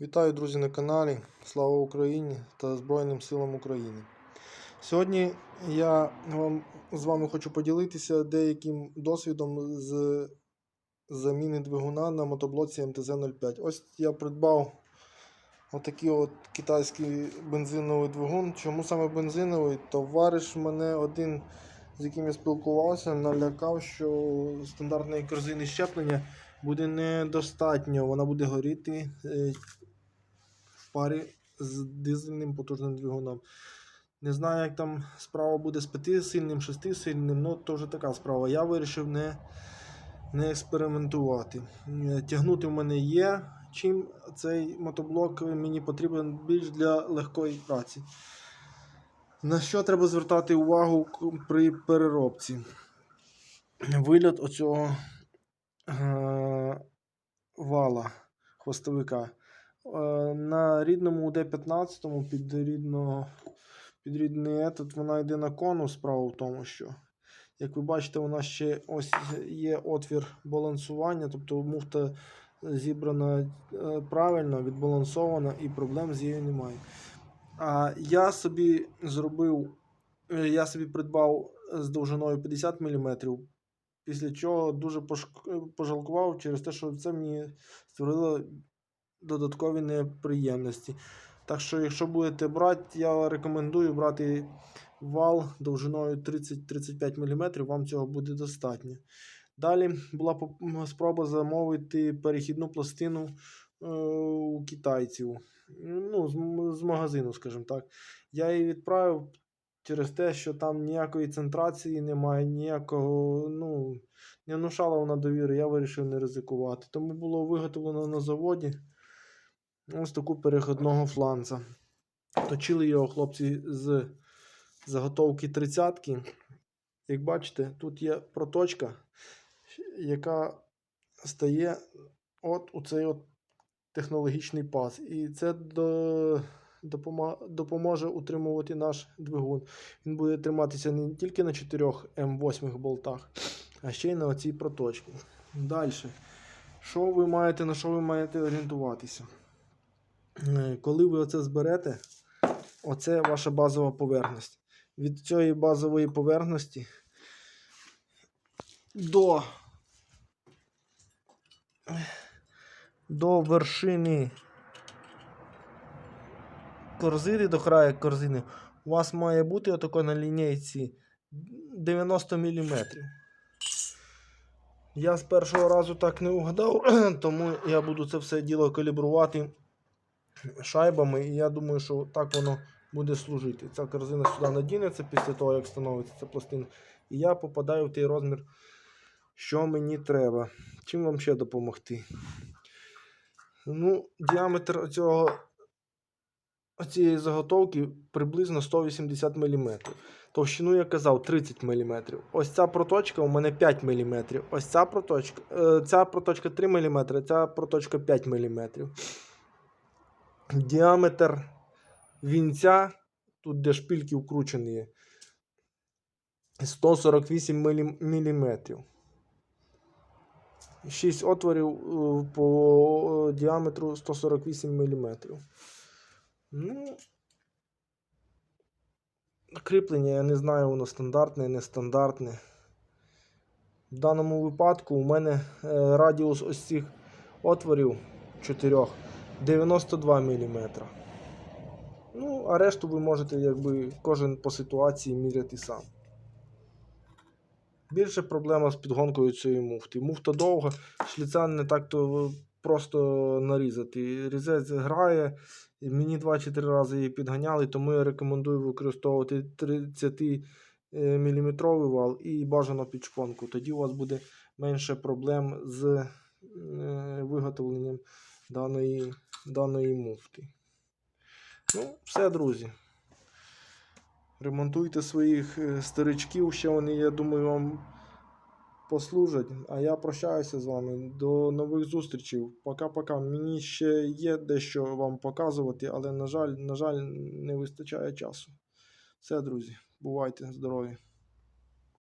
Вітаю, друзі, на каналі. Слава Україні та Збройним силам України. Сьогодні я вам, з вами хочу поділитися деяким досвідом з заміни двигуна на мотоблоці МТЗ-05. Ось я придбав отакий от китайський бензиновий двигун. Чому саме бензиновий? Товариш мене один, з яким я спілкувався, налякав, що стандартної корзини щеплення буде недостатньо. Вона буде горіти е, парі з дизельним потужним двигуном. Не знаю, як там справа буде з 5 сильним, 6 сильним, ну то вже така справа. Я вирішив не, не експериментувати. Е, Тягнути в мене є. Чим цей мотоблок мені потрібен більш для легкої праці. На що треба звертати увагу при переробці? Вильот оцього е- вала хвостовика. Е, На рідному УД-15 під рідного під рідний етот вона йде на конус. Справа в тому, що, як ви бачите, у нас ще ось є отвір балансування, тобто муфта зібрана е, правильно, відбалансована і проблем з нею немає. А я собі зробив, е, я собі придбав з довжиною 50 мм, після чого дуже пожалкував через те, що це мені створило додаткові неприємності. Так що, якщо будете брати, я рекомендую брати вал довжиною 30-35 мм, вам цього буде достатньо. Далі була спроба замовити перехідну пластину е, у китайців. Ну, з, магазину, скажімо так. Я її відправив через те, що там ніякої центрації немає, ніякого, ну, не внушала вона довіри, я вирішив не ризикувати. Тому було виготовлено на заводі ось таку переходного фланца. Точили його хлопці з заготовки 30 Як бачите, тут є проточка, яка стає от у цей от технологічний паз. І це до, допоможе утримувати наш двигун. Він буде триматися не тільки на 4 М8 болтах, а ще й на оцій проточці. Далі. Що ви маєте, на що ви маєте орієнтуватися? Е, Коли ви оце зберете, оце ваша базова поверхність. Від цієї базової поверхності до, до вершини корзини, до краю корзини, у вас має бути отако на лінійці 90 мм. Я з першого разу так не угадав, тому я буду це все діло калібрувати шайбами, і я думаю, що так воно буде служити. Ця корзина сюди надінеться після того, як встановиться ця пластина. І я попадаю в той розмір, що мені треба. Чим вам ще допомогти? Ну, діаметр цього цієї заготовки приблизно 180 мм. Товщину я казав 30 мм. Ось ця проточка у мене 5 мм. Ось ця проточка, е, ця проточка 3 мм, ця проточка 5 мм діаметр вінця, тут де шпильки вкручені, є, 148 мм. 6 отворів е, по діаметру 148 мм. Ну, кріплення, я не знаю, воно стандартне, нестандартне. В даному випадку у мене е, радіус ось цих отворів 4 92 мм. Ну, а решту ви можете якби кожен по ситуації міряти сам. Більше проблема з підгонкою цієї муфти. Муфта довга, шліця не так-то просто нарізати. Різець грає. Мені 2-3 рази її підганяли, тому я рекомендую використовувати 30 мм вал і бажано під шпонку. Тоді у вас буде менше проблем з е, виготовленням даної, даної муфти. Ну, все, друзі. Ремонтуйте своїх е, старичків, ще вони, я думаю, вам послужать. А я прощаюся з вами. До нових зустрічей. Пока-пока. Мені ще є дещо вам показувати, але, на жаль, на жаль, не вистачає часу. Все, друзі, бувайте здорові.